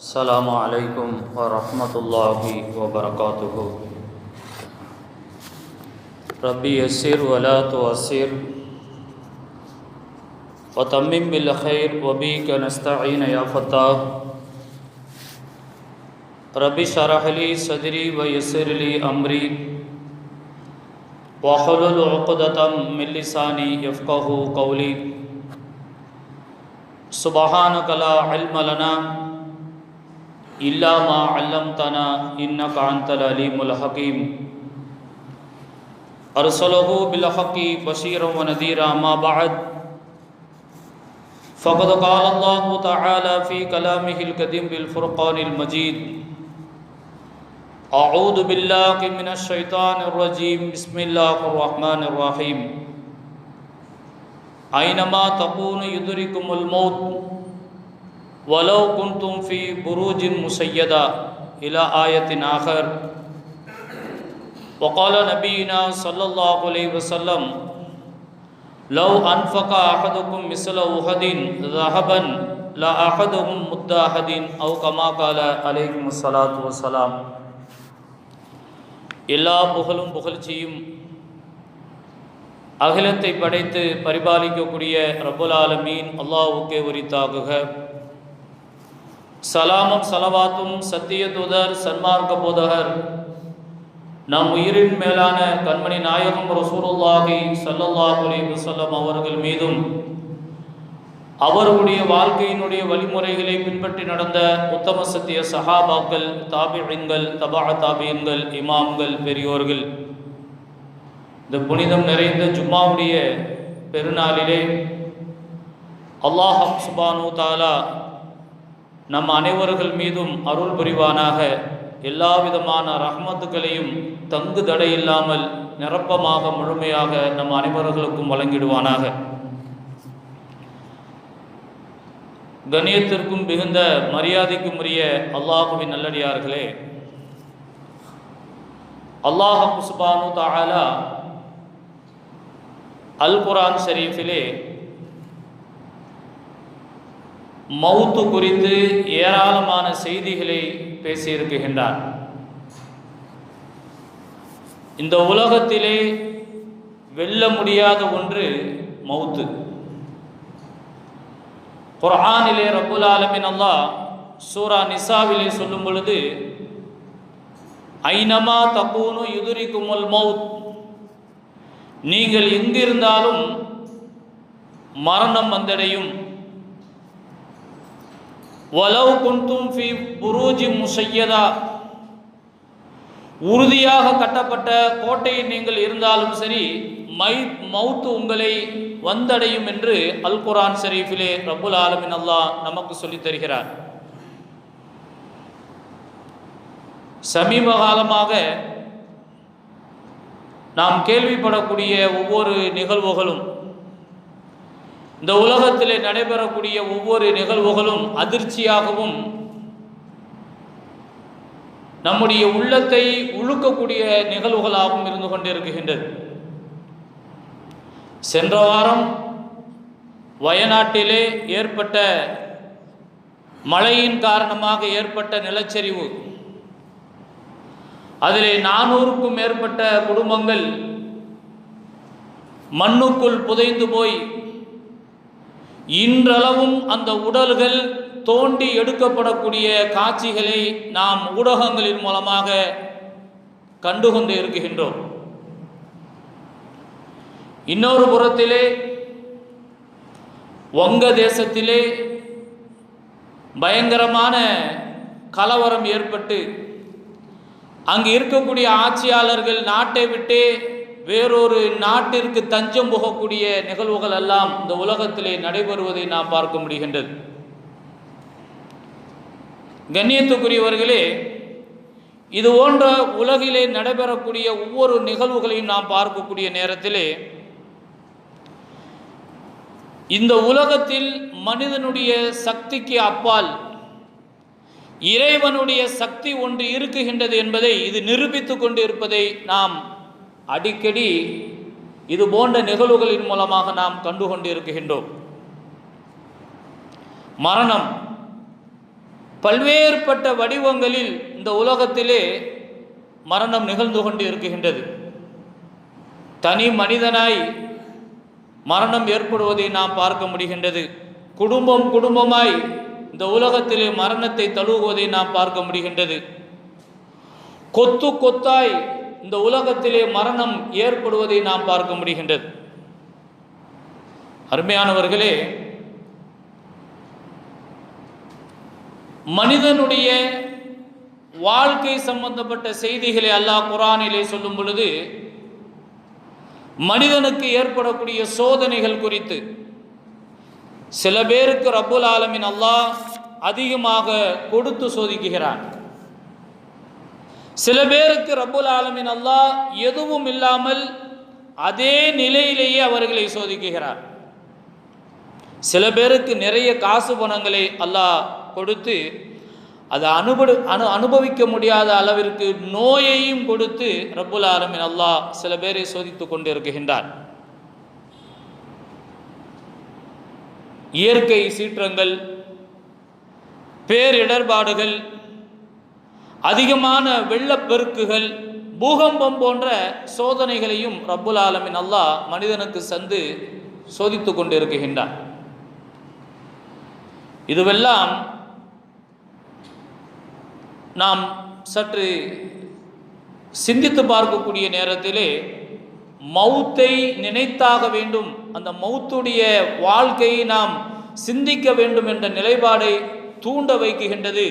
السلام علیکم ورحمۃ اللہ وبرکاتہ۔ ربی یسر ولا توثر وتمم بالخیر وبی کا نستعین یا فتح ربی شرح لی صدری و یسر لی امری۔ واخل العقدم من لسانی یفقہ قولی۔ سبحانک لا علم لنا۔ إلا ما علمتنا إنك أنت العليم الحكيم. أرسله بالحق بشيرا ونذيرا ما بعد. فقد قال الله تعالى في كلامه القديم بالفرقان المجيد. أعوذ بالله من الشيطان الرجيم. بسم الله الرحمن الرحيم. أينما تكون يدركم الموت؟ ولو كنتم في بروج مسيدة إلى آية آخر وقال نبينا صلى الله عليه وسلم لو أنفق أحدكم مثل أحد ذهبا لا أحدهم مد أحد أو كما قال عليكم الصلاة والسلام எல்லா புகழும் புகழ்ச்சியும் அகிலத்தை படைத்து பரிபாலிக்கக்கூடிய ரபுல் ஆலமீன் அல்லாஹுக்கே உரித்தாகுக சலாமும் சலவாத்தும் சத்திய தூதர் சன்மார்க்க போதகர். நம் உயிரின் மேலான கண்மணி நாயகம் ரசூலுல்லாஹி ஸல்லல்லாஹு அலைஹி அவர்கள் மீதும் அவர்களுடைய வாழ்க்கையினுடைய வழிமுறைகளை பின்பற்றி நடந்த உத்தம சத்திய சஹாபாக்கள் தாபியங்கள் தபா தாபியங்கள் இமாம்கள் பெரியோர்கள். இந்த புனிதம் நிறைந்த ஜும்மாவுடைய பெருநாளிலே அல்லாஹ் சுபானு தாலா நம் அனைவர்கள் மீதும் அருள் புரிவானாக. எல்லா விதமான ரஹ்மத்துக்களையும் தங்கு தடை இல்லாமல் நிரப்பமாக முழுமையாக நம் அனைவர்களுக்கும் வழங்கிடுவானாக. கணியத்திற்கும் மிகுந்த மரியாதைக்கும் உரிய அல்லாஹுவின் நல்லடியார்களே அல்லாஹு சுபானு தாலா அல் குரான் ஷரீஃபிலே மவுத்து குறித்து ஏராளமான செய்திகளை பேசியிருக்கின்றார். இந்த உலகத்திலே வெல்ல முடியாத ஒன்று மவுத்து. குர்ஆனிலே ரபுல் ஆலமின் அல்லா சூரா நிசாவிலே சொல்லும் பொழுது ஐனமா தப்பூனு யுதுரிக்குமுல் மவுத். நீங்கள் எங்கிருந்தாலும் மரணம் வந்தடையும். வலவ் குந்தும் ஃபி புரூஜி முசையதா. உறுதியாக கட்டப்பட்ட கோட்டையில் நீங்கள் இருந்தாலும் சரி மை மவுத்து உங்களை வந்தடையும் என்று அல் குரான் ஷரீஃபிலே ரபுல் ஆலமின் அல்லா நமக்கு சொல்லித் தருகிறார். சமீப காலமாக நாம் கேள்விப்படக்கூடிய ஒவ்வொரு நிகழ்வுகளும் இந்த உலகத்தில் நடைபெறக்கூடிய ஒவ்வொரு நிகழ்வுகளும் அதிர்ச்சியாகவும் நம்முடைய உள்ளத்தை உழுக்கக்கூடிய நிகழ்வுகளாகவும் இருந்து கொண்டிருக்கின்றது. சென்ற வாரம் வயநாட்டிலே ஏற்பட்ட மழையின் காரணமாக ஏற்பட்ட நிலச்சரிவு. அதிலே நானூறுக்கும் மேற்பட்ட குடும்பங்கள் மண்ணுக்குள் புதைந்து போய் இன்றளவும் அந்த உடல்கள் தோண்டி எடுக்கப்படக்கூடிய காட்சிகளை நாம் ஊடகங்களின் மூலமாக கண்டுகொண்டு இருக்குகின்றோம் இன்னொரு புறத்திலே வங்க தேசத்திலே பயங்கரமான கலவரம் ஏற்பட்டு அங்கு இருக்கக்கூடிய ஆட்சியாளர்கள் நாட்டை விட்டே வேறொரு நாட்டிற்கு தஞ்சம் போகக்கூடிய நிகழ்வுகள் எல்லாம் இந்த உலகத்திலே நடைபெறுவதை நாம் பார்க்க முடிகின்றது. கண்ணியத்துக்குரியவர்களே இது போன்ற உலகிலே நடைபெறக்கூடிய ஒவ்வொரு நிகழ்வுகளையும் நாம் பார்க்கக்கூடிய நேரத்திலே இந்த உலகத்தில் மனிதனுடைய சக்திக்கு அப்பால் இறைவனுடைய சக்தி ஒன்று இருக்குகின்றது என்பதை இது நிரூபித்து கொண்டு இருப்பதை நாம் அடிக்கடி இது போன்ற நிகழ்வுகளின் மூலமாக நாம் கண்டு கொண்டு மரணம். பல்வேறுபட்ட வடிவங்களில் இந்த உலகத்திலே மரணம் நிகழ்ந்து கொண்டு இருக்குகின்றது தனி மனிதனாய் மரணம் ஏற்படுவதை நாம் பார்க்க முடிகின்றது. குடும்பம் குடும்பமாய் இந்த உலகத்திலே மரணத்தை தழுவுவதை நாம் பார்க்க முடிகின்றது. கொத்து கொத்தாய் இந்த உலகத்திலே மரணம் ஏற்படுவதை நாம் பார்க்க முடிகின்றது. அருமையானவர்களே மனிதனுடைய வாழ்க்கை சம்பந்தப்பட்ட செய்திகளை அல்லாஹ் குரானிலே சொல்லும் பொழுது மனிதனுக்கு ஏற்படக்கூடிய சோதனைகள் குறித்து சில பேருக்கு ரப்புல் ஆலமின் அல்லாஹ் அதிகமாக கொடுத்து சோதிக்குகிறான் சில பேருக்கு ரப்புல் ஆலமின் அல்லாஹ் எதுவும் இல்லாமல் அதே நிலையிலேயே அவர்களை சோதிக்குகிறார். சில பேருக்கு நிறைய காசு பணங்களை அல்லாஹ் கொடுத்து அதை அனுபடு அனு அனுபவிக்க முடியாத அளவிற்கு நோயையும் கொடுத்து ரப்புல் ஆலமின் அல்லாஹ் சில பேரை சோதித்து கொண்டிருக்கின்றார். இயற்கை சீற்றங்கள் பேரிடர்பாடுகள் அதிகமான வெள்ளப்பெருக்குகள் பூகம்பம் போன்ற சோதனைகளையும் ரப்புல் ஆலமின் அல்லாஹ் மனிதனுக்கு சந்து சோதித்து கொண்டிருக்கின்றான். இதுவெல்லாம் நாம் சற்று சிந்தித்து பார்க்கக்கூடிய நேரத்திலே மௌத்தை நினைத்தாக வேண்டும். அந்த மௌத்துடைய வாழ்க்கையை நாம் சிந்திக்க வேண்டும் என்ற நிலைப்பாடை தூண்ட வைக்குகின்றது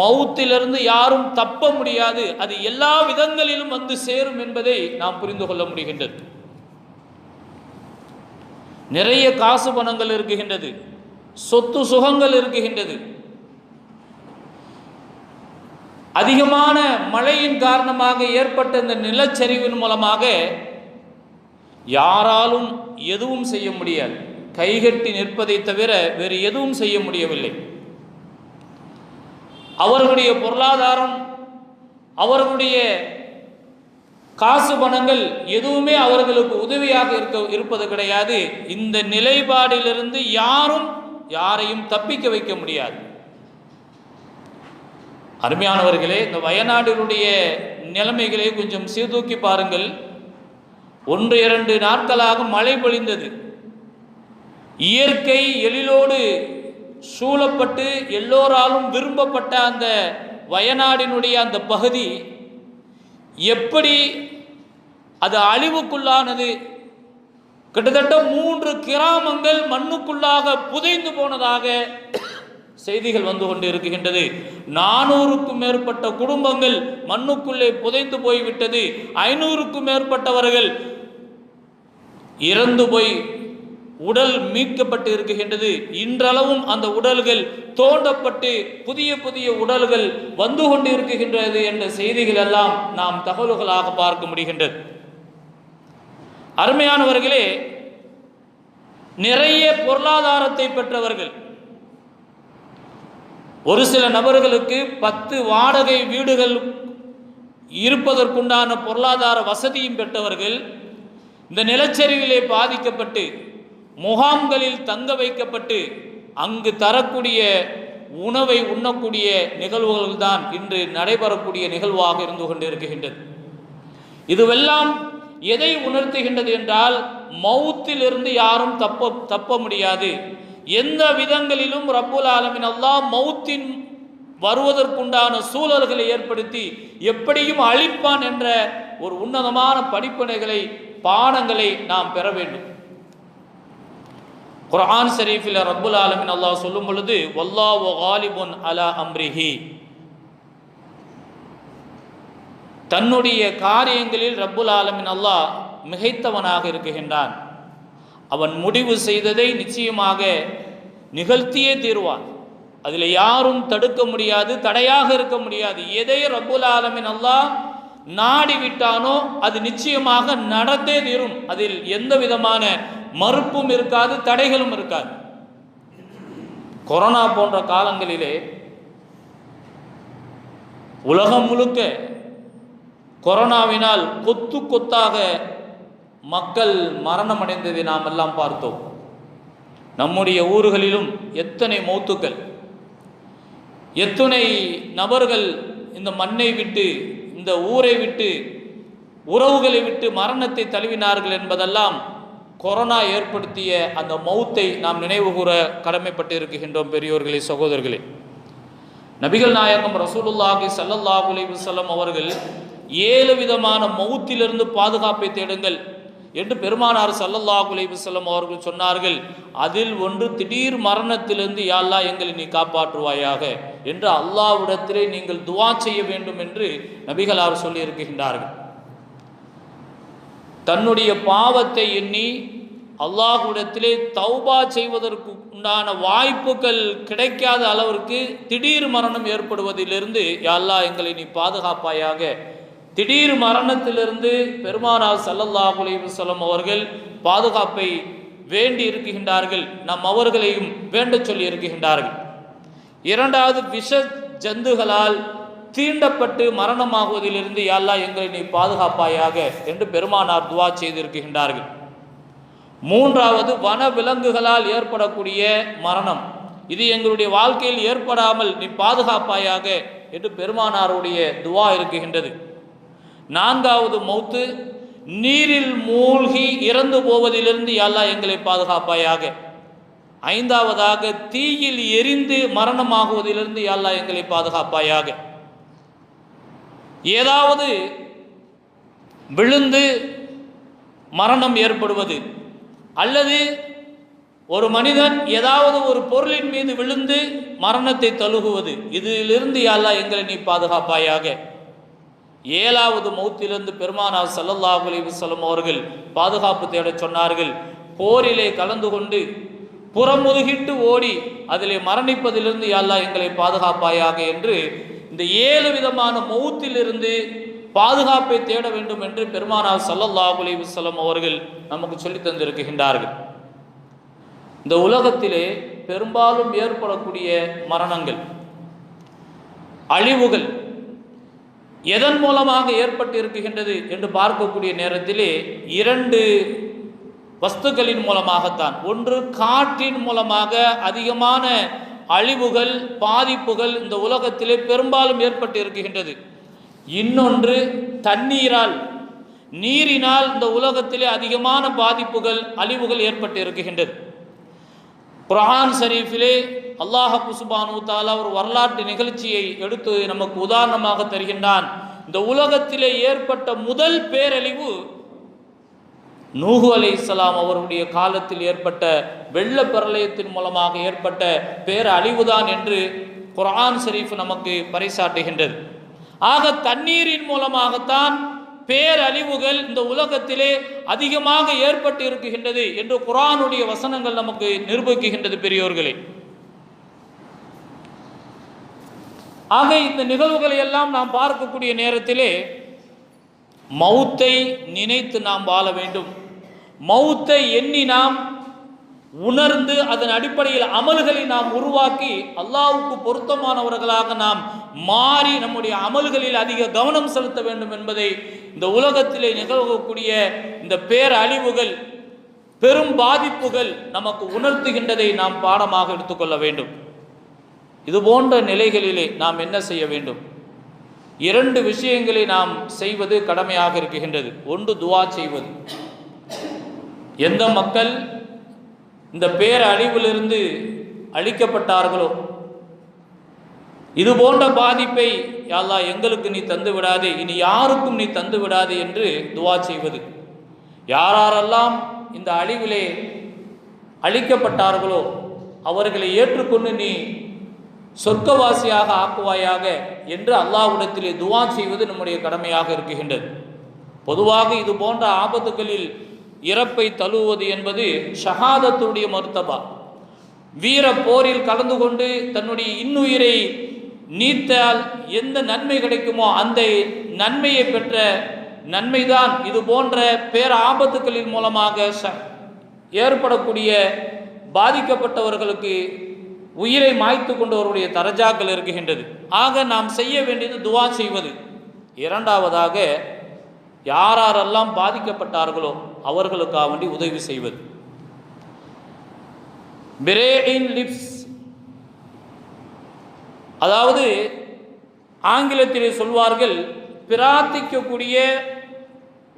மௌத்திலிருந்து யாரும் தப்ப முடியாது. அது எல்லா விதங்களிலும் வந்து சேரும் என்பதை நாம் புரிந்து கொள்ள முடிகின்றது. நிறைய காசு பணங்கள் இருக்குகின்றது சொத்து சுகங்கள் இருக்குகின்றது அதிகமான மழையின் காரணமாக ஏற்பட்ட இந்த நிலச்சரிவின் மூலமாக யாராலும் எதுவும் செய்ய முடியாது. கைகட்டி நிற்பதை தவிர வேறு எதுவும் செய்ய முடியவில்லை. அவர்களுடைய பொருளாதாரம் அவர்களுடைய காசு பணங்கள் எதுவுமே அவர்களுக்கு உதவியாக இருக்க இருப்பது கிடையாது. இந்த நிலைப்பாடிலிருந்து யாரும் யாரையும் தப்பிக்க வைக்க முடியாது. அருமையானவர்களே இந்த வயநாடுகளுடைய நிலைமைகளை கொஞ்சம் சீர்தூக்கி பாருங்கள். ஒன்று இரண்டு நாட்களாக மழை பொழிந்தது. இயற்கை எழிலோடு சூழப்பட்டு எல்லோராலும் விரும்பப்பட்ட அந்த வயநாடினுடைய அந்த பகுதி எப்படி அது அழிவுக்குள்ளானது? கிட்டத்தட்ட மூன்று கிராமங்கள் மண்ணுக்குள்ளாக புதைந்து போனதாக செய்திகள் வந்து கொண்டு இருக்குகின்றது நானூறுக்கும் மேற்பட்ட குடும்பங்கள் மண்ணுக்குள்ளே புதைந்து போய்விட்டது. ஐநூறுக்கும் மேற்பட்டவர்கள் இறந்து போய் உடல் மீட்கப்பட்டு இருக்குகின்றது இன்றளவும் அந்த உடல்கள் தோண்டப்பட்டு புதிய புதிய உடல்கள் வந்து கொண்டு இருக்குகின்றது என்ற செய்திகள் எல்லாம் நாம் தகவல்களாக பார்க்க முடிகின்றது. அருமையானவர்களே நிறைய பொருளாதாரத்தை பெற்றவர்கள் ஒரு சில நபர்களுக்கு பத்து வாடகை வீடுகள் இருப்பதற்குண்டான பொருளாதார வசதியும் பெற்றவர்கள் இந்த நிலச்சரிவிலே பாதிக்கப்பட்டு முகாம்களில் தங்க வைக்கப்பட்டு அங்கு தரக்கூடிய உணவை உண்ணக்கூடிய நிகழ்வுகள் தான் இன்று நடைபெறக்கூடிய நிகழ்வாக இருந்து கொண்டிருக்கின்றது. இதுவெல்லாம் எதை உணர்த்துகின்றது என்றால் மௌத்திலிருந்து யாரும் தப்ப தப்ப முடியாது. எந்த விதங்களிலும் ரப்புல் ஆலமின் அல்லா மௌத்தின் வருவதற்குண்டான சூழல்களை ஏற்படுத்தி எப்படியும் அழிப்பான் என்ற ஒரு உன்னதமான படிப்பினைகளை பாடங்களை நாம் பெற வேண்டும். குரான் ஷரீஃபில் ரப்புல் ஆலமின் அல்லாஹ் சொல்லும் பொழுது வல்லாஹு காலிபுன் அலா அம்ரிஹி. தன்னுடைய காரியங்களில் ரப்புல் ஆலமின் அல்லாஹ் மிகைத்தவனாக இருக்குகின்றான் அவன் முடிவு செய்ததை நிச்சயமாக நிகழ்த்தியே தீர்வான். அதில் யாரும் தடுக்க முடியாது தடையாக இருக்க முடியாது. எதை ரப்புல் ஆலமின் அல்லாஹ் நாடி விட்டானோ அது நிச்சயமாக நடந்தே தீரும். அதில் எந்த விதமான மறுப்பும் இருக்காது தடைகளும் இருக்காது. கொரோனா போன்ற காலங்களிலே உலகம் முழுக்க கொரோனாவினால் கொத்து கொத்தாக மக்கள் மரணமடைந்ததை நாம் எல்லாம் பார்த்தோம். நம்முடைய ஊர்களிலும் எத்தனை மௌத்துக்கள் எத்தனை நபர்கள் இந்த மண்ணை விட்டு இந்த ஊரை விட்டு உறவுகளை விட்டு மரணத்தை தழுவினார்கள் என்பதெல்லாம் கொரோனா ஏற்படுத்திய அந்த மௌத்தை நாம் நினைவுகூர கடமைப்பட்டு இருக்கின்றோம் பெரியோர்களே சகோதரர்களே. நபிகள் நாயகம் ரசூலுல்லாஹி சல்லல்லாஹு அலைஹி அவர்கள் ஏழு விதமான மௌத்திலிருந்து பாதுகாப்பை தேடுங்கள். என்று பெருமானார் சல்லல்லா அலைஹி அவர்கள் சொன்னார்கள் அதில் ஒன்று திடீர் மரணத்திலிருந்து யாழ்லா எங்களை நீ காப்பாற்றுவாயாக என்று அல்லாவிடத்திலே நீங்கள் துவா செய்ய வேண்டும் என்று நபிகளார் சொல்லி இருக்கின்றார்கள் தன்னுடைய பாவத்தை எண்ணி அல்லாஹுடத்திலே தௌபா செய்வதற்கு உண்டான வாய்ப்புகள் கிடைக்காத அளவிற்கு திடீர் மரணம் ஏற்படுவதிலிருந்து யாழ்லா எங்களை நீ பாதுகாப்பாயாக திடீர் மரணத்திலிருந்து பெருமானார் ஸல்லல்லாஹு அலைஹி அவர்கள் பாதுகாப்பை வேண்டி இருக்குகின்றார்கள் நம் அவர்களையும் வேண்ட சொல்லி இருக்குகின்றார்கள் இரண்டாவது விஷ ஜந்துகளால் தீண்டப்பட்டு மரணமாகுவதிலிருந்து யா எங்களை நீ பாதுகாப்பாயாக என்று பெருமானார் துவா செய்திருக்கின்றார்கள். மூன்றாவது வன விலங்குகளால் ஏற்படக்கூடிய மரணம். இது எங்களுடைய வாழ்க்கையில் ஏற்படாமல் நீ பாதுகாப்பாயாக என்று பெருமானாருடைய துவா இருக்குகின்றது நான்காவது மௌத்து நீரில் மூழ்கி இறந்து போவதிலிருந்து யா எங்களை பாதுகாப்பாயாக. ஐந்தாவதாக தீயில் எரிந்து மரணமாகுவதிலிருந்து யா எங்களை பாதுகாப்பாயாக. ஏதாவது விழுந்து மரணம் ஏற்படுவது அல்லது ஒரு மனிதன் ஏதாவது ஒரு பொருளின் மீது விழுந்து மரணத்தை தழுகுவது இதிலிருந்து யா எங்களை நீ பாதுகாப்பாயாக. ஏழாவது மௌத்திலிருந்து பெருமானார் ஸல்லல்லாஹு அலைஹி அவர்கள் பாதுகாப்பு தேடச் சொன்னார்கள். போரிலே கலந்து கொண்டு புறமுதுகிட்டு ஓடி அதிலே மரணிப்பதிலிருந்து யாழ்லா எங்களை பாதுகாப்பாயாக என்று இந்த ஏழு விதமான மௌத்திலிருந்து பாதுகாப்பை தேட வேண்டும் என்று பெருமானார் ஸல்லல்லாஹு அலைஹி அவர்கள் நமக்கு சொல்லித் தந்திருக்கின்றார்கள். இந்த உலகத்திலே பெரும்பாலும் ஏற்படக்கூடிய மரணங்கள் அழிவுகள் எதன் மூலமாக ஏற்பட்டு இருக்குகின்றது என்று பார்க்கக்கூடிய நேரத்திலே இரண்டு வஸ்துக்களின் மூலமாகத்தான். ஒன்று காற்றின் மூலமாக அதிகமான அழிவுகள் பாதிப்புகள் இந்த உலகத்திலே பெரும்பாலும் ஏற்பட்டு இருக்குகின்றது இன்னொன்று தண்ணீரால் நீரினால் இந்த உலகத்திலே அதிகமான பாதிப்புகள் அழிவுகள் ஏற்பட்டு இருக்குகின்றது குரான் ஷரீஃபிலே அல்லாஹ் குசுபானு தாலா ஒரு வரலாற்று நிகழ்ச்சியை எடுத்து நமக்கு உதாரணமாக தருகின்றான். இந்த உலகத்திலே ஏற்பட்ட முதல் பேரழிவு நூஹு அலை இஸ்லாம் அவருடைய காலத்தில் ஏற்பட்ட வெள்ள பிரளயத்தின் மூலமாக ஏற்பட்ட பேரழிவுதான் என்று குரான் ஷரீஃப் நமக்கு பறைசாட்டுகின்றது ஆக தண்ணீரின் மூலமாகத்தான் பேரழிவுகள் இந்த உலகத்திலே அதிகமாக ஏற்பட்டு இருக்குகின்றது என்று குரானுடைய வசனங்கள் நமக்கு நிரூபிக்குகின்றது பெரியோர்களே. ஆக இந்த நிகழ்வுகளை எல்லாம் நாம் பார்க்கக்கூடிய நேரத்திலே மௌத்தை நினைத்து நாம் வாழ வேண்டும். மௌத்தை எண்ணி நாம் உணர்ந்து அதன் அடிப்படையில் அமல்களை நாம் உருவாக்கி அல்லாவுக்கு பொருத்தமானவர்களாக நாம் மாறி நம்முடைய அமல்களில் அதிக கவனம் செலுத்த வேண்டும் என்பதை இந்த உலகத்திலே நிகழக்கூடிய இந்த பேரழிவுகள் பெரும் பாதிப்புகள் நமக்கு உணர்த்துகின்றதை நாம் பாடமாக எடுத்துக்கொள்ள வேண்டும். இது போன்ற நிலைகளிலே நாம் என்ன செய்ய வேண்டும்? இரண்டு விஷயங்களை நாம் செய்வது கடமையாக இருக்கின்றது. ஒன்று துவா செய்வது. எந்த மக்கள் இந்த பேரழிவிலிருந்து அழிக்கப்பட்டார்களோ இது போன்ற பாதிப்பை யாழ்லா எங்களுக்கு நீ தந்து விடாதே இனி யாருக்கும் நீ தந்து விடாதே என்று துவா செய்வது. யாரெல்லாம் இந்த அழிவிலே அழிக்கப்பட்டார்களோ அவர்களை ஏற்றுக்கொண்டு நீ சொர்க்கவாசியாக ஆக்குவாயாக என்று அல்லாஹ்விடத்திலே துவா செய்வது நம்முடைய கடமையாக இருக்குகின்றது பொதுவாக இது போன்ற ஆபத்துகளில் இறப்பை தழுவுவது என்பது ஷஹாதத்துடைய மருத்தபா. வீர போரில் கலந்து கொண்டு தன்னுடைய இன்னுயிரை நீத்தால் எந்த நன்மை கிடைக்குமோ அந்த நன்மையை பெற்ற நன்மைதான் இது போன்ற பேர ஆபத்துக்களின் மூலமாக ச- ஏற்படக்கூடிய பாதிக்கப்பட்டவர்களுக்கு உயிரை மாய்த்து கொண்டவருடைய தரஜாக்கள் இருக்குகின்றது ஆக நாம் செய்ய வேண்டியது துவா செய்வது. இரண்டாவதாக யாரெல்லாம் பாதிக்கப்பட்டார்களோ அவர்களுக்காக வேண்டி உதவி செய்வது. பிரேயின் லிப்ஸ் அதாவது ஆங்கிலத்தில் சொல்வார்கள் பிரார்த்திக்கக்கூடிய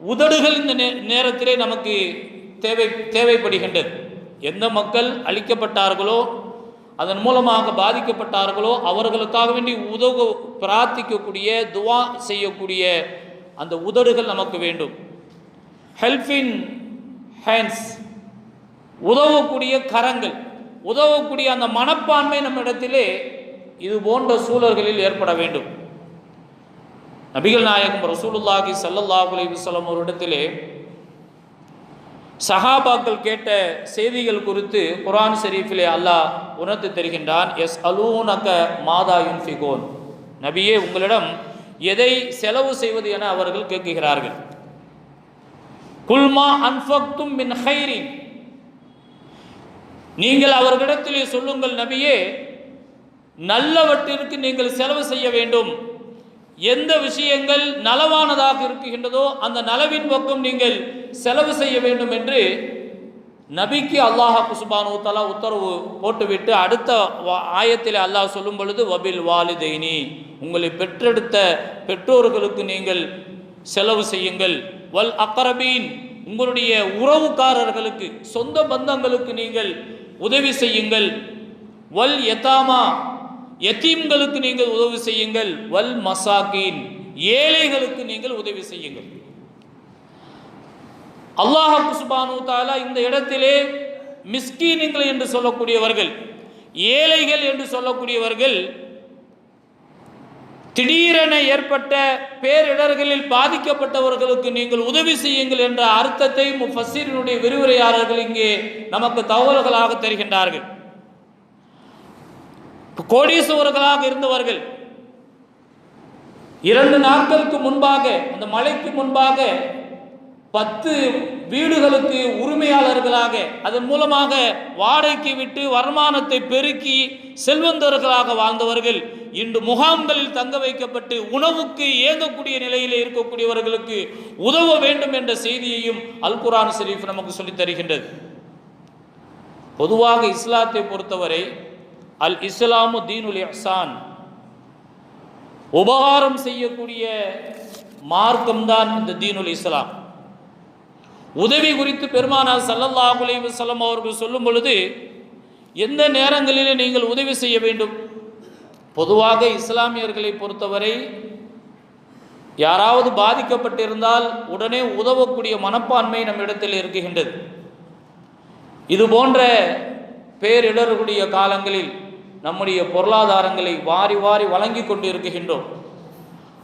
உதடுகள் இந்த நே நேரத்திலே நமக்கு தேவை தேவைப்படுகின்றது. எந்த மக்கள் அழிக்கப்பட்டார்களோ அதன் மூலமாக பாதிக்கப்பட்டார்களோ அவர்களுக்காக வேண்டி உதவ பிரார்த்திக்கக்கூடிய துவா செய்யக்கூடிய அந்த உதடுகள் நமக்கு வேண்டும். ஹெல்பின் ஹேண்ட்ஸ் உதவக்கூடிய கரங்கள் உதவக்கூடிய அந்த மனப்பான்மை நம்மிடத்திலே இது போன்ற சூழல்களில் ஏற்பட வேண்டும். நபிகள் நாயகம் ரசூலுல்லாஹி ஸல்லல்லாஹு அலைஹி வஸல்லம் ஒரு இடத்திலே சஹாபாக்கள் கேட்ட செய்திகள் குறித்து குர்ஆன் ஷரீஃபிலே அல்லாஹ் உணர்த்து தருகின்றான். எஸ் அலூனக மாதா யுன்ஃபிகோன். நபியே உங்களிடம் எதை செலவு செய்வது என அவர்கள் கேட்கிறார்கள். குல்மா அன்ஃபக்தும் மின் ஹைரி நீங்கள் அவர்களிடத்திலே சொல்லுங்கள் நபியே நல்லவற்றிற்கு நீங்கள் செலவு செய்ய வேண்டும். எந்த விஷயங்கள் நலவானதாக இருக்குகின்றதோ அந்த நலவின் பக்கம் நீங்கள் செலவு செய்ய வேண்டும் என்று நபிக்கு அல்லாஹ் குசுபானு தலா உத்தரவு போட்டுவிட்டு அடுத்த வா- அல்லாஹ் சொல்லும் பொழுது வபில் வாலிதைனி உங்களை பெற்றெடுத்த பெற்றோர்களுக்கு நீங்கள் செலவு செய்யுங்கள். வல் அக்கரபீன் உங்களுடைய உறவுக்காரர்களுக்கு சொந்த பந்தங்களுக்கு நீங்கள் உதவி செய்யுங்கள். வல் எத்தாமா எத்தீம்களுக்கு நீங்கள் உதவி செய்யுங்கள். வல் மசாக்கீன் ஏழைகளுக்கு நீங்கள் உதவி செய்யுங்கள். அல்லாஹ் சுபானு தாலா இந்த இடத்திலே மிஸ்கீன்கள் என்று சொல்லக்கூடியவர்கள் ஏழைகள் என்று சொல்லக்கூடியவர்கள் திடீரென ஏற்பட்ட பேரிடர்களில் பாதிக்கப்பட்டவர்களுக்கு நீங்கள் உதவி செய்யுங்கள் என்ற அர்த்தத்தை முஃபசீரினுடைய விரிவுரையாளர்கள் இங்கே நமக்கு தகவல்களாக தருகின்றார்கள். கோடீஸ்வரர்களாக இருந்தவர்கள் இரண்டு நாட்களுக்கு முன்பாக அந்த மழைக்கு முன்பாக பத்து வீடுகளுக்கு உரிமையாளர்களாக அதன் மூலமாக வாடகைக்கு விட்டு வருமானத்தை பெருக்கி செல்வந்தர்களாக வாழ்ந்தவர்கள் இன்று முகாம்களில் தங்க வைக்கப்பட்டு உணவுக்கு ஏங்கக்கூடிய நிலையிலே இருக்கக்கூடியவர்களுக்கு உதவ வேண்டும் என்ற செய்தியையும் அல் குரான் ஷெரீஃப் நமக்கு சொல்லித் தருகின்றது. பொதுவாக இஸ்லாத்தை பொறுத்தவரை அல் இஸ்லாமு தீனுல் இஹ்சான். உபகாரம் செய்யக்கூடிய மார்க்கம்தான் இந்த தீனுல் இஸ்லாம். உதவி குறித்து பெருமானார் சல்லல்லா அலைஹி அவர்கள் சொல்லும் பொழுது எந்த நேரங்களில் நீங்கள் உதவி செய்ய வேண்டும்? பொதுவாக இஸ்லாமியர்களை பொறுத்தவரை யாராவது பாதிக்கப்பட்டிருந்தால் உடனே உதவக்கூடிய மனப்பான்மை நம்மிடத்தில் இருக்குகின்றது இது போன்ற பேரிடர்களுடைய காலங்களில் நம்முடைய பொருளாதாரங்களை வாரி வாரி வழங்கி கொண்டு இருக்கின்றோம்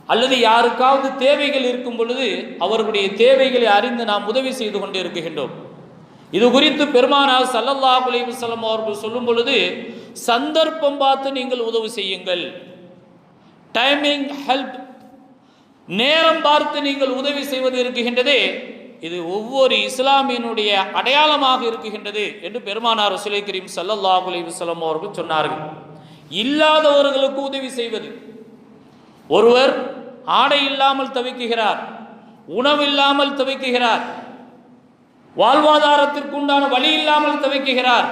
அல்லது யாருக்காவது தேவைகள் இருக்கும் பொழுது அவர்களுடைய தேவைகளை அறிந்து நாம் உதவி செய்து கொண்டு இருக்கின்றோம் இது குறித்து பெருமானார் சல்லல்லா அலைஹி அவர்கள் சொல்லும் பொழுது சந்தர்ப்பம் பார்த்து நீங்கள் உதவி செய்யுங்கள். டைமிங் ஹெல்ப் நேரம் பார்த்து நீங்கள் உதவி செய்வது இருக்குகின்றதே இது ஒவ்வொரு இஸ்லாமியனுடைய அடையாளமாக இருக்குகின்றது என்று பெருமானார் ரசூலை கரீம் ஸல்லல்லாஹு அலிவசலம் அவர்கள் சொன்னார்கள். இல்லாதவர்களுக்கு உதவி செய்வது. ஒருவர் ஆடை இல்லாமல் தவிக்குகிறார் உணவில்லாமல் தவிக்குகிறார் வாழ்வாதாரத்திற்கு உண்டான வழி இல்லாமல் தவிக்குகிறார்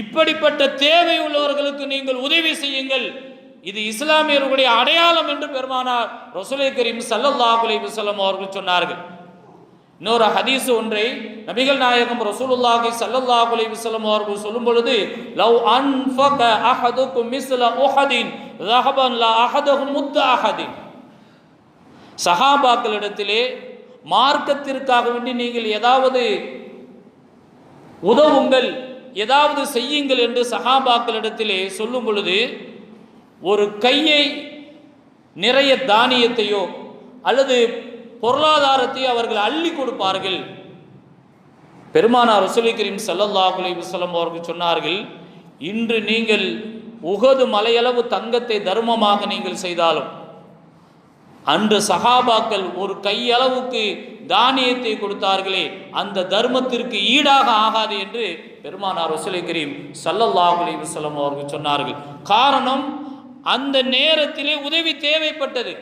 இப்படிப்பட்ட தேவை உள்ளவர்களுக்கு நீங்கள் உதவி செய்யுங்கள். இது இஸ்லாமியர்களுடைய அடையாளம் என்று பெருமானார் ரசூலை கரீம் ஸல்லல்லாஹு அலிவசலம் அவர்கள் சொன்னார்கள். இன்னொரு ஹதீஸ் ஒன்றை நபிகள் நாயகம் ரசூலுல்லாஹி சல்லல்லாஹு அலைஹி வஸல்லம் அவர்கள் சொல்லும் பொழுது லவ் அன்ஃபக அஹதுக்கும் மிஸ்ல உஹதின் ரஹபன் லா அஹதஹும் முத்த அஹதின். சஹாபாக்களிடத்திலே மார்க்கத்திற்காக வேண்டி நீங்கள் ஏதாவது உதவுங்கள் ஏதாவது செய்யுங்கள் என்று சஹாபாக்களிடத்திலே சொல்லும் பொழுது ஒரு கையை நிறைய தானியத்தையோ அல்லது பொருளாதாரத்தை அவர்கள் அள்ளி கொடுப்பார்கள். பெருமானார் ரசூலி கரீம் ஸல்லல்லாஹு அலைஹி அவர்கள் சொன்னார்கள் இன்று நீங்கள் உகது மலையளவு தங்கத்தை தர்மமாக நீங்கள் செய்தாலும் அன்று சகாபாக்கள் ஒரு கையளவுக்கு தானியத்தை கொடுத்தார்களே அந்த தர்மத்திற்கு ஈடாக ஆகாது என்று பெருமானார் ரசூலை கரீம் ஸல்லல்லாஹு அலைஹி அவர்கள் சொன்னார்கள். காரணம் அந்த நேரத்திலே உதவி தேவைப்பட்டது.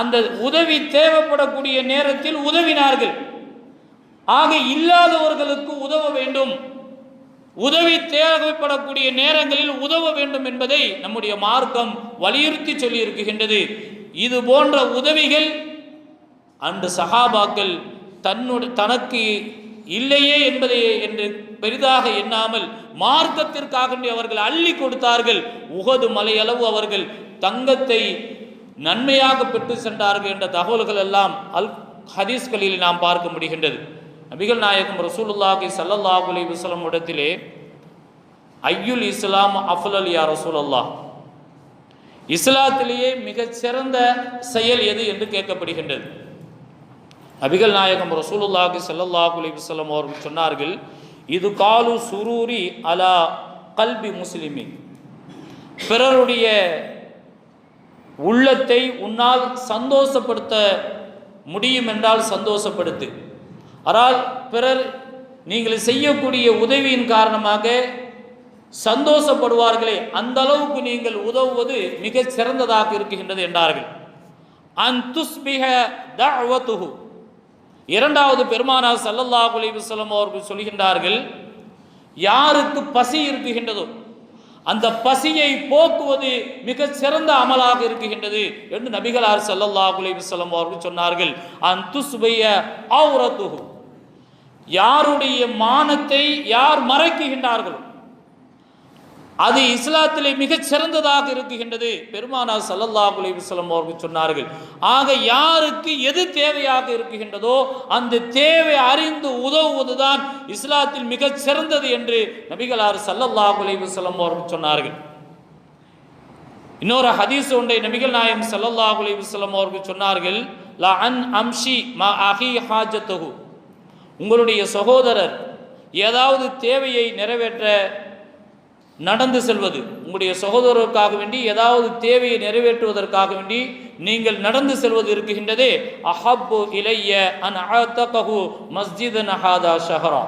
அந்த உதவி தேவைப்படக்கூடிய நேரத்தில் உதவினார்கள். ஆக இல்லாதவர்களுக்கு உதவ வேண்டும். உதவி தேவைப்படக்கூடிய நேரங்களில் உதவ வேண்டும் என்பதை நம்முடைய மார்க்கம் வலியுறுத்தி சொல்லியிருக்கின்றது. இது போன்ற உதவிகள் அன்று சஹாபாக்கள் தன்னுடைய தனக்கு இல்லையே என்பதை என்று பெரிதாக எண்ணாமல் மார்க்கத்திற்காக வேண்டி அவர்கள் அள்ளி கொடுத்தார்கள். உகது மலையளவு அவர்கள் தங்கத்தை நன்மையாக பெற்று சென்றார்கள் என்ற தகவல்கள் எல்லாம் அல் ஹதீஸ்களில் நாம் பார்க்க முடிகின்றது. நபிகள் நாயகம் ரசூலுல்லாஹி ஸல்லல்லாஹு அலி வசலம் இடத்திலே ஐயுல் இஸ்லாம் அஃலல் யா ரசூலல்லாஹ்? இஸ்லாத்திலேயே மிகச்சிறந்த செயல் எது என்று கேட்கப்படுகின்றது. நபிகள் நாயகம் ரசூலுல்லாஹி ஸல்லல்லாஹு அலி வசலம் அவர்கள் சொன்னார்கள் இது காலு சுரூரி அலா கல்பி முஸ்லிமின். பிறருடைய உள்ளத்தை உன்னால் சந்தோஷப்படுத்த முடியும் என்றால் சந்தோஷப்படுத்து. ஆனால் பிறர் நீங்கள் செய்யக்கூடிய உதவியின் காரணமாக சந்தோஷப்படுவார்களே அந்த அளவுக்கு நீங்கள் உதவுவது மிகச் சிறந்ததாக இருக்கின்றது என்றார்கள். அன் துஸ்பிஹ இரண்டாவது பெருமானார் ஸல்லல்லாஹு அலைஹி அவர்கள் சொல்கின்றார்கள் யாருக்கு பசி இருக்குகின்றதோ அந்த பசியை போக்குவது மிக சிறந்த அமலாக இருக்குகின்றது என்று நபிகளார் ஸல்லல்லாஹு குலேபிசல்லம் அவர்கள் சொன்னார்கள். அந்த துஸ்பிய ஔரத்துஹு யாருடைய மானத்தை யார் மறைக்குகின்றார்களோ அது இஸ்லாத்திலே மிகச் சிறந்ததாக இருக்குகின்றது. பெருமானார் ஸல்லல்லாஹு அலைஹி அவர்கள் சொன்னார்கள் ஆக யாருக்கு எது தேவையாக இருக்குகின்றதோ அந்த தேவை அறிந்து உதவுவதுதான் இஸ்லாத்தில் மிகச் சிறந்தது என்று நபிகளார் ஸல்லல்லாஹு அலைஹி வஸல்லம் அவர்கள் சொன்னார்கள். இன்னொரு ஹதீஸ் ஒன்றை நபிகள் நாயம் ஸல்லல்லாஹு அலைஹி அவர்கள் சொன்னார்கள் லா அன் அம்ஷி மா அஹி ஹாஜத்தகு உங்களுடைய சகோதரர் ஏதாவது தேவையை நிறைவேற்ற நடந்து செல்வது. உங்களுடைய சகோதரருக்காக வேண்டி ஏதாவது தேவையை நிறைவேற்றுவதற்காக வேண்டி நீங்கள் நடந்து செல்வது இருக்குகின்றதே. அஹப்பு இலைய அன் அஹத்தகு மஸ்ஜித் அஹாதா ஷஹரா.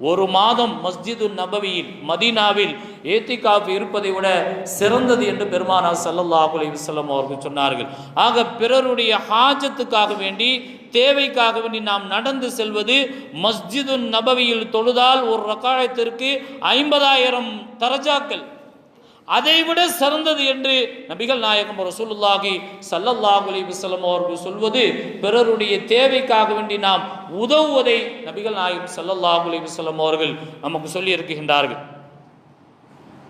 ஒரு மாதம் மஸ்ஜிது நபவியில் மதீனாவில் ஏத்திகாப் இருப்பதை விட சிறந்தது என்று பெருமானார் ஸல்லல்லாஹு அலைஹி அவர்கள் சொன்னார்கள். ஆக பிறருடைய ஹாஜத்துக்காக வேண்டி தேவைக்காக வேண்டி நாம் நடந்து செல்வது மஸ்ஜிது நபவியில் தொழுதால் ஒரு ரக்காயத்திற்கு ஐம்பதாயிரம் தரஜாக்கள் அதைவிட சிறந்தது என்று நபிகள் நாயகம் ரசூலுல்லாஹி சல்லல்லாஹு அலைஹி வஸல்லம் அவர்கள் சொல்வது பிறருடைய தேவைக்காக வேண்டி நாம் உதவுவதை நபிகள் நாயகம் சல்லல்லாஹு அலைஹி வஸல்லம் அவர்கள் நமக்கு சொல்லி இருக்கின்றார்கள்.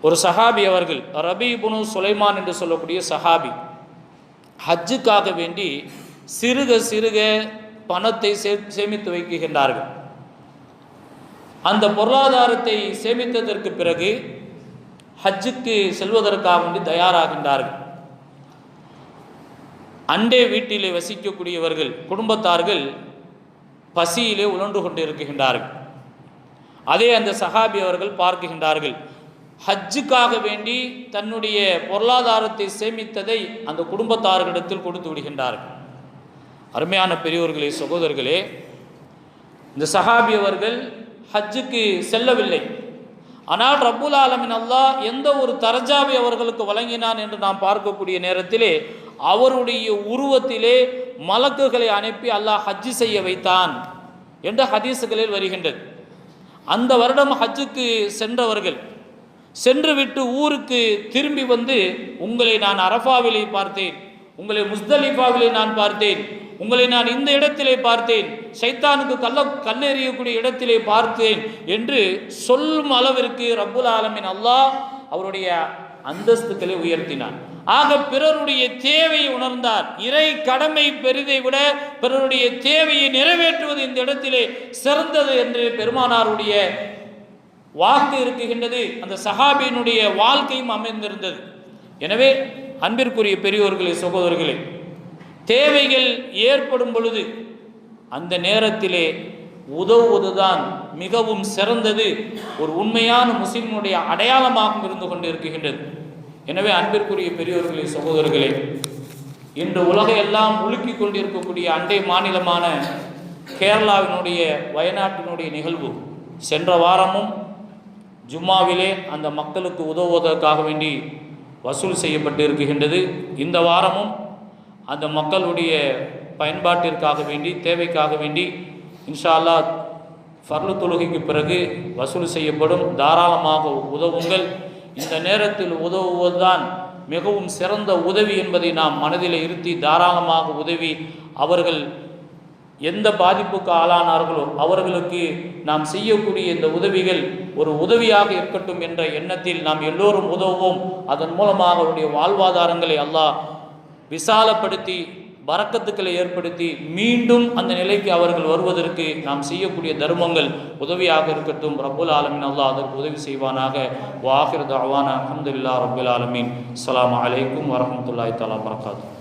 ஒரு சஹாபி அவர்கள் ரபி புனு சுலைமான் என்று சொல்லக்கூடிய சஹாபி ஹஜ்ஜுக்காக வேண்டி சிறுக சிறுக பணத்தை சே சேமித்து வைக்கின்றார்கள். அந்த பொருளாதாரத்தை சேமித்ததற்கு பிறகு ஹஜ்ஜுக்கு செல்வதற்காக வேண்டி தயாராகின்றார்கள். அண்டே வீட்டிலே வசிக்கக்கூடியவர்கள் குடும்பத்தார்கள் பசியிலே உழன்று கொண்டு இருக்கின்றார்கள் அதே அந்த சஹாபி அவர்கள் பார்க்குகின்றார்கள் ஹஜ்ஜுக்காக வேண்டி தன்னுடைய பொருளாதாரத்தை சேமித்ததை அந்த குடும்பத்தார்களிடத்தில் கொடுத்து விடுகின்றார்கள். அருமையான பெரியோர்களே சகோதரர்களே இந்த சஹாபி அவர்கள் ஹஜ்ஜுக்கு செல்லவில்லை. ஆனால் ரப்புல் ஆலமின் அல்லாஹ் எந்த ஒரு தரஜாவை அவர்களுக்கு வழங்கினான் என்று நாம் பார்க்கக்கூடிய நேரத்திலே அவருடைய உருவத்திலே மலக்குகளை அனுப்பி அல்லாஹ் ஹஜ்ஜு செய்ய வைத்தான் என்று ஹதீஸுகளில் வருகின்றது. அந்த வருடம் ஹஜ்ஜுக்கு சென்றவர்கள் சென்றுவிட்டு ஊருக்கு திரும்பி வந்து உங்களை நான் அரஃபாவிலே பார்த்தேன் உங்களை முஸ்தலிஃபாவிலே நான் பார்த்தேன் உங்களை நான் இந்த இடத்திலே பார்த்தேன். சைத்தானுக்கு கல்ல கல்லெறியக்கூடிய இடத்திலே பார்த்தேன் என்று சொல்லும் அளவிற்கு ரப்புல் ஆலமின் அல்லாஹ் அவருடைய அந்தஸ்துக்களை உயர்த்தினான் ஆக பிறருடைய தேவையை உணர்ந்தார். இறை கடமை பெரிதை விட பிறருடைய தேவையை நிறைவேற்றுவது இந்த இடத்திலே சிறந்தது என்று பெருமானாருடைய வாக்கு இருக்குகின்றது. அந்த சஹாபியினுடைய வாழ்க்கையும் அமைந்திருந்தது. எனவே அன்பிற்குரிய பெரியோர்களே சகோதரர்களே தேவைகள் ஏற்படும் பொழுது அந்த நேரத்திலே உதவுவதுதான் மிகவும் சிறந்தது ஒரு உண்மையான முஸ்லிமுடைய அடையாளமாகவும் இருந்து கொண்டு இருக்குகின்றது எனவே அன்பிற்குரிய பெரியோர்களே சகோதரர்களே இன்று உலகையெல்லாம் உலுக்கி கொண்டிருக்கக்கூடிய அண்டை மாநிலமான கேரளாவினுடைய வயநாட்டினுடைய நிகழ்வு சென்ற வாரமும் ஜும்மாவிலே அந்த மக்களுக்கு உதவுவதற்காக வேண்டி வசூல் செய்யப்பட்டு இருக்குகின்றது இந்த வாரமும் அந்த மக்களுடைய பயன்பாட்டிற்காக வேண்டி தேவைக்காக வேண்டி இன்ஷா ஃபர்லு தொழுகைக்கு பிறகு வசூல் செய்யப்படும். தாராளமாக உதவுங்கள். இந்த நேரத்தில் உதவுவதுதான் மிகவும் சிறந்த உதவி என்பதை நாம் மனதில் இருத்தி தாராளமாக உதவி அவர்கள் எந்த பாதிப்புக்கு ஆளானார்களோ அவர்களுக்கு நாம் செய்யக்கூடிய இந்த உதவிகள் ஒரு உதவியாக இருக்கட்டும் என்ற எண்ணத்தில் நாம் எல்லோரும் உதவுவோம். அதன் மூலமாக அவருடைய வாழ்வாதாரங்களை அல்லாஹ் விசாலப்படுத்தி பறக்கத்துக்களை ஏற்படுத்தி மீண்டும் அந்த நிலைக்கு அவர்கள் வருவதற்கு நாம் செய்யக்கூடிய தர்மங்கள் உதவியாக இருக்கட்டும். ரபுல் ஆலமின் அல்லாஹ் அதற்கு உதவி செய்வானாக. வாஹிர் தவான அஹமதுல்லா ரபுல் ஆலமின். அஸ்ஸலாமு அலைக்கும் வரமத்துல்லாய் தஆலா வரகாத்து